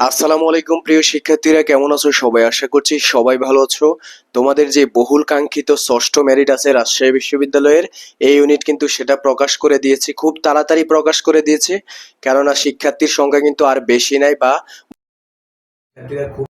আসসালামু আলাইকুম, প্রিয় শিক্ষার্থীরা। কেমন আছো? সবাই আশা করছি সবাই ভালো আছো। তোমাদের যে বহুল কাঙ্ক্ষিত ষষ্ঠ মেরিট আছে রাজশাহী বিশ্ববিদ্যালয়ের, এই ইউনিট কিন্তু সেটা প্রকাশ করে দিয়েছে, খুব তাড়াতাড়ি প্রকাশ করে দিয়েছে। কেননা শিক্ষার্থীর সংখ্যা কিন্তু আর বেশি নাই বা খুব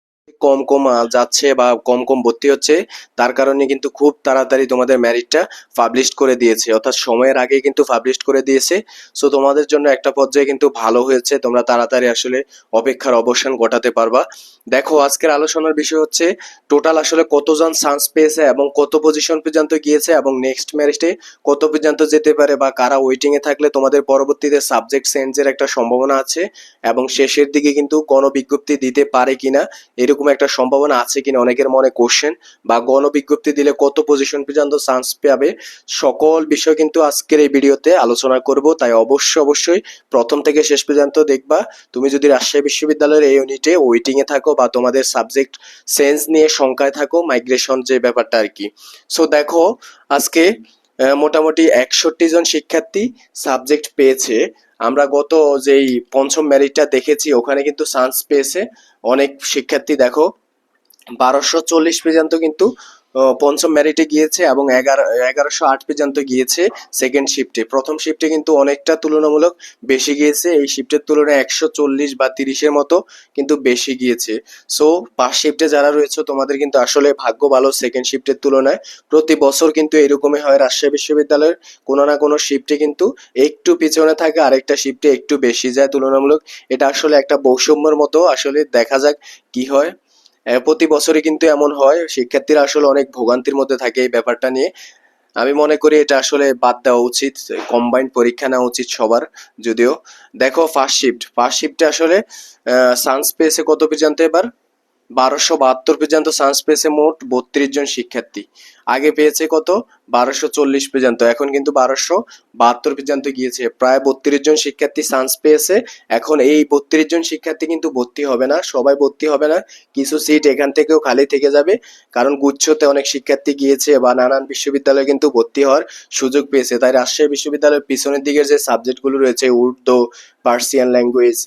কম কম যাচ্ছে বা কম কম ভর্তি হচ্ছে, তার কারণে কিন্তু খুব তাড়াতাড়ি তোমাদের ম্যারিটটা পাবলিশ করে দিয়েছে। অর্থাৎ সময়ের আগে কিন্তু পাবলিশ করে দিয়েছে। সো তোমাদের জন্য একটা পর্যায়ে কিন্তু ভালো হয়েছে। তোমরা তাড়াতাড়ি আসলে অপেক্ষার অবসান ঘটাতে পারবা। দেখো, আজকের আলোচনার বিষয় হচ্ছে টোটাল আসলে কতজন চান্স পেয়েছে এবং কত পজিশন পর্যন্ত গিয়েছে এবং নেক্সট ম্যারিটে কত পর্যন্ত যেতে পারে বা কারা ওয়েটিং এ থাকলে তোমাদের পরবর্তীতে সাবজেক্ট চেঞ্জের একটা সম্ভাবনা আছে এবং শেষের দিকে কিন্তু গণবিজ্ঞপ্তি দিতে পারে কিনা এরকম একটা সম্ভাবনা আছে কিনা অনেকের মনে কোশ্চেন বা গণবিজ্ঞপ্তি দিলে কত পজিশন পর্যন্ত চান্স পাবে সকল বিষয় কিন্তু আজকের এই ভিডিওতে আলোচনা করব। তাই অবশ্যই অবশ্যই প্রথম থেকে শেষ পর্যন্ত দেখবা। তুমি যদি রাজশাহী বিশ্ববিদ্যালয়ের এই ইউনিটে ওয়েটিং এ থাকো বা তোমাদের সাবজেক্ট সেন্স নিয়ে শঙ্কায় থাকো মাইগ্রেশন যে ব্যাপারটা আর কি। সো দেখো, আজকে মোটামুটি একষট্টি জন শিক্ষার্থী সাবজেক্ট পেয়েছে। আমরা গত যেই পঞ্চম ম্যারিটটা দেখেছি, ওখানে কিন্তু চান্স পেয়েছে। অনেক শিক্ষার্থী দেখো, বারোশো চল্লিশ পর্যন্ত কিন্তু পঞ্চম মেরিটে গিয়েছে এবং এগারো, এগারোশো আট পর্যন্ত গিয়েছে সেকেন্ড শিফটে প্রথম শিফটে কিন্তু অনেকটা তুলনামূলক বেশি গিয়েছে, এই শিফটের তুলনায় একশো চল্লিশ বা তিরিশের মতো কিন্তু বেশি গিয়েছে। সো পাঁচ শিফটে যারা রয়েছে, তোমাদের কিন্তু আসলে ভাগ্য ভালো সেকেন্ড শিফটের তুলনায়। প্রতি বছর কিন্তু এরকমই হয় রাজশাহী বিশ্ববিদ্যালয়ের। কোনো না কোনো শিফটে কিন্তু একটু পিছনে থাকে, আরেকটা শিফটে একটু বেশি যায় তুলনামূলক। এটা আসলে একটা বৈষম্যের মতো আসলে দেখা যাক কি হয়। প্রতি বছরই কিন্তু এমন হয়, শিক্ষার্থীরা আসলে অনেক ভোগান্তির মধ্যে থাকে এই ব্যাপারটা নিয়ে। আমি মনে করি এটা আসলে বাদ দেওয়া উচিত কম্বাইন্ড পরীক্ষা নেওয়া উচিত সবার যদিও। দেখো ফার্স্ট শিফট ফার্স্ট শিফটে আসলে চান্স পেয়েছে কত পর্যন্ত এবার? বারোশো বাহাত্তর পর্যন্ত চান্স পেয়েছে মোট বত্রিশ জন শিক্ষার্থী। আগে পেয়েছে কত? বারোশো চল্লিশ পর্যন্ত। এখন কিন্তু বারোশো বাহাত্তর পর্যন্ত গিয়েছে। প্রায় বত্রিশ জন শিক্ষার্থী চান্স পেয়েছে। এখন এই বত্রিশ জন শিক্ষার্থী কিন্তু ভর্তি হবে না। সবাই ভর্তি হবে না। কিছু সিট এখান থেকেও খালি থেকে যাবে। কারণ গুচ্ছতে অনেক শিক্ষার্থী গিয়েছে বা নানান বিশ্ববিদ্যালয়ে কিন্তু ভর্তি হওয়ার সুযোগ পেয়েছে। তাই রাজশাহী বিশ্ববিদ্যালয়ের পিছনের দিকের যে সাবজেক্টগুলো রয়েছে, উর্দু, পার্সিয়ান ল্যাঙ্গুয়েজ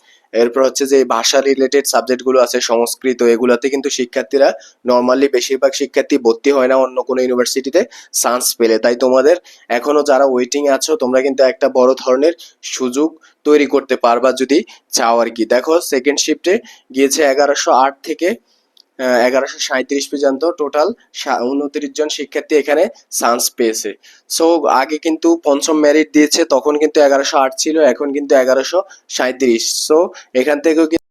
এরপর হচ্ছে যে ভাষা রিলেটেড সাবজেক্টগুলো আছে, সংস্কৃত, এগুলোতে কিন্তু শিক্ষার্থীরা নর্মালি বেশিরভাগ শিক্ষার্থী ভর্তি হয় না অন্য কোনো ইউনিভার্সিটিতে চান্স পেলে। তাই তোমাদের এখনও যারা ওয়েটিং আছো, তোমরা কিন্তু একটা বড় ধরনের সুযোগ তৈরি করতে পারবা যদি চাও আর কি। দেখো সেকেন্ড শিফটে গিয়েছে এগারোশো আট থেকে এগারোশো সাঁত্রিশ পর্যন্ত টোটাল উনত্রিশ জন শিক্ষার্থী এখানে চান্স পেয়েছে। সো আগে কিন্তু পঞ্চম মেরিট দিয়েছে, তখন কিন্তু এগারোশো আট ছিল, এখন কিন্তু এগারোশো সাঁত্রিশ সো এখান থেকেও কিন্তু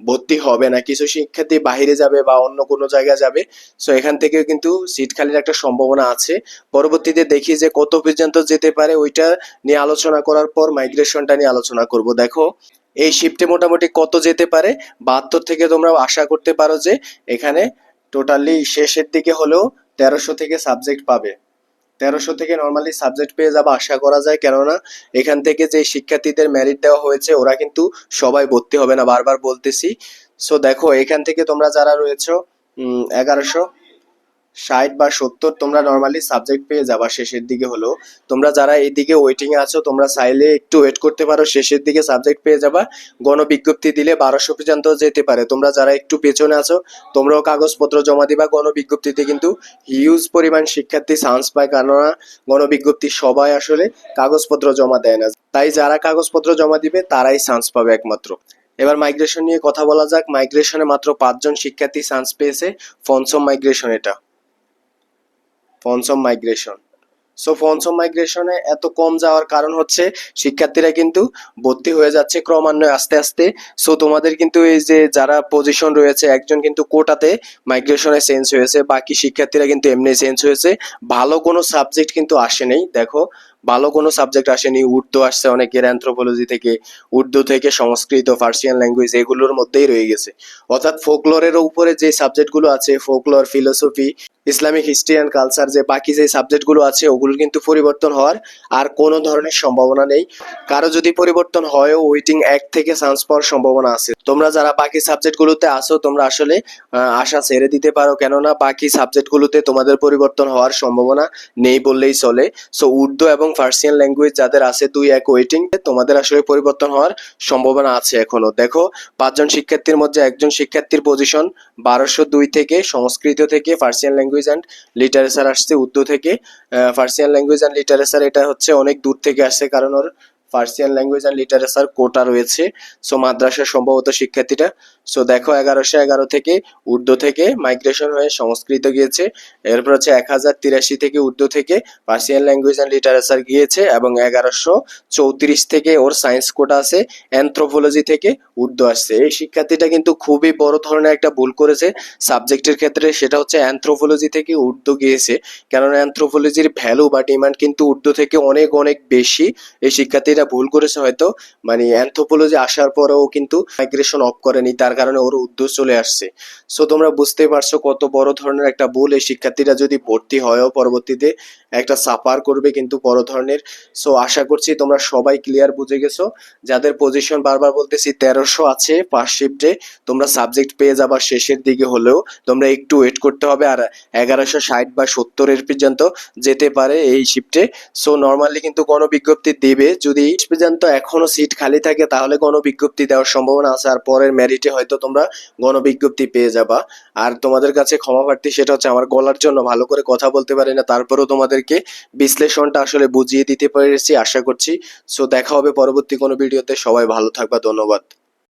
ভর্তি হবে না। কিছু শিক্ষার্থী বাইরে যাবে বা অন্য কোনো জায়গায় যাবে। সো এখান থেকেও কিন্তু সিট খালির একটা সম্ভাবনা আছে। পরবর্তীতে দেখি যে কত পর্যন্ত যেতে পারে, ওইটা নিয়ে আলোচনা করার পর মাইগ্রেশনটা নিয়ে আলোচনা করব। দেখো এই শিফটে মোটামুটি কত যেতে পারে? বাহাত্তর থেকে তোমরা আশা করতে পারো যে এখানে টোটালি শেষের দিকে হলেও তেরোশো থেকে সাবজেক্ট পাবে। তেরোশো থেকে নর্মালি সাবজেক্ট পেয়ে যাবে আশা করা যায়, কেননা এখান থেকে যে শিক্ষার্থীদের মেরিট দেওয়া হয়েছে, ওরা কিন্তু সবাই ভর্তি হবে না। বারবার বলতেছি। সো দেখো, এখান থেকে তোমরা যারা রয়েছো এগারোশো ষাট বা সত্তর তোমরা নর্মালি সাবজেক্ট পেয়ে যাবা শেষের দিকে হলো তোমরা যারা এইদিকে ওয়েটিং এ আছো, তোমরা চাইলে একটু ওয়েট করতে পারো, শেষের দিকে সাবজেক্ট পেয়ে যাবা। গণবিজ্ঞপ্তি দিলে বারোশো পর্যন্ত যেতে পারে। তোমরা যারা একটু পেছনে আছো, তোমরাও কাগজপত্র জমা দিবা। গণবিজ্ঞপ্তিতে কিন্তু হিউজ পরিমাণ শিক্ষার্থী চান্স পায়, কেননা গণবিজ্ঞপ্তি সবাই আসলে কাগজপত্র জমা দেয় না। তাই যারা কাগজপত্র জমা দিবে, তারাই চান্স পাবে একমাত্র। এবার মাইগ্রেশন নিয়ে কথা বলা যাক। মাইগ্রেশনে মাত্র পাঁচজন শিক্ষার্থী চান্স পেয়েছে। পঞ্চম মাইগ্রেশন এটা। পঞ্চম মাইগ্রেশন সো পঞ্চম মাইগ্রেশনে এত কম যাওয়ার কারণ হচ্ছে শিক্ষার্থীরা কিন্তু ভর্তি হয়ে যাচ্ছে ক্রমান্বয়ে আস্তে আস্তে। সো তোমাদের কিন্তু এই যে যারা পজিশন রয়েছে, একজন কিন্তু কোটাতে মাইগ্রেশনে চেঞ্জ হয়েছে, বাকি শিক্ষার্থীরা কিন্তু এমনি চেঞ্জ হয়েছে। ভালো কোনো সাবজেক্ট কিন্তু আসেনি দেখো। ভালো কোনো সাবজেক্ট আসেনি, উর্দু আসছে অনেকের অ্যান্থ্রোপোলজি থেকে, উর্দু থেকে সংস্কৃত ফার্সিয়ান ল্যাঙ্গুয়েজ এগুলোর মধ্যেই রয়ে গেছে। অর্থাৎ ফোকলোরের উপরে যে সাবজেক্টগুলো আছে folklore philosophy Islamic history and culture যে বাকি যে সাবজেক্টগুলো আছে, ওগুলো কিন্তু পরিবর্তন হওয়ার আর কোনো ধরনের সম্ভাবনা নেই। কারও যদি পরিবর্তন হয় ওয়েটিং এক থেকে চান্স পাওয়ার সম্ভাবনা আছে। তোমরা যারা বাকি সাবজেক্টগুলোতে আসো তোমরা আসলে আশা ছেড়ে দিতে পারো। কেননা বাকি সাবজেক্টগুলোতে তোমাদের পরিবর্তন হওয়ার সম্ভাবনা নেই বললেই চলে। সো উর্দু এবং ফার্সিয়ান ল্যাঙ্গুয়েজ যাদের আছে, দুই এক ওয়েটিং তোমাদের আসলে পরিবর্তন হওয়ার সম্ভাবনা আছে এখনও। দেখো, পাঁচজন শিক্ষার্থীর মধ্যে একজন শিক্ষার্থীর পজিশন বারোশো দুই থেকে সংস্কৃত থেকে ফার্সিয়ান ল্যাঙ্গুয়েজ অ্যান্ড লিটারেচার আসছে উর্দু থেকে। ফার্সিয়ান ল্যাঙ্গুয়েজ অ্যান্ড লিটারেচার এটা হচ্ছে অনেক দূর থেকে আসছে, কারণ ওর Persian language and literature quota রয়েছে। সো মাদ্রাসার সম্ভবত শিক্ষার্থীটা সো দেখো এগারোশো এগারো থেকে উর্দু থেকে মাইগ্রেশন হয়ে সংস্কৃত গিয়েছে। এরপর হচ্ছে এক হাজার তিরাশি থেকে উর্দু থেকে পার্সিয়ান ল্যাঙ্গুয়েজ অ্যান্ড লিটারেচার গিয়েছে এবং এগারোশো চৌত্রিশ থেকে ওর সায়েন্স কোটা আছে অ্যান্থ্রোপোলজি থেকে উর্দু আসছে। এই শিক্ষার্থীটা কিন্তু খুবই বড় ধরনের একটা ভুল করেছে। সাবজেক্টের ক্ষেত্রে সেটা হচ্ছে অ্যান্থ্রোপোলজি থেকে উর্দু গিয়েছে। কেননা অ্যান্থ্রোপোলজির ভ্যালু বা ডিমান্ড কিন্তু উর্দু থেকে অনেক অনেক বেশি। এই শিক্ষার্থীরা ভুল করেছে হয়তো মানে অ্যান্থ্রোপোলজি আসার পরেও কিন্তু মাইগ্রেশন অফ করেনি, তার কারণে ওর উর্দু চলে আসছে। সো তোমরা বুঝতেই পারছ কত বড় ধরনের একটা ভুল এই শিক্ষার্থীরা যদি ভর্তি হয়ও পরবর্তীতে, একটা সাফার করবে কিন্তু বড় ধরনের। সো আশা করছি তোমরা সবাই ক্লিয়ার বুঝে গেছো। যাদের পজিশন বারবার বলতেছি, তেরোশো আছে ফার্স্ট শিফটে তোমরা সাবজেক্ট পেয়ে যাবার শেষের দিকে হলেও। তোমরা একটু ওয়েট করতে হবে আর এগারোশো ষাট বা সত্তরের পর্যন্ত যেতে পারে এই শিফটে সো নর্মালি কিন্তু গণবিজ্ঞপ্তি দেবে যদি শেষ পর্যন্ত এখনও সিট খালি থাকে, তাহলে গণবিজ্ঞপ্তি দেওয়ার সম্ভাবনা আছে। আর পরের মেরিটে হয়তো তোমরা গণবিজ্ঞপ্তি পেয়ে যাবা। আর তোমাদের কাছে ক্ষমা প্রার্থী, সেটা হচ্ছে আমার গলার জন্য ভালো করে কথা বলতে পারি না, তারপরেও তোমাদেরকে বিশ্লেষণটা আসলে বুঝিয়ে দিতে পেরেছি, আশা করছি। সো দেখা হবে পরবর্তী কোনো ভিডিওতে সবাই ভালো থাকবা, ধন্যবাদ।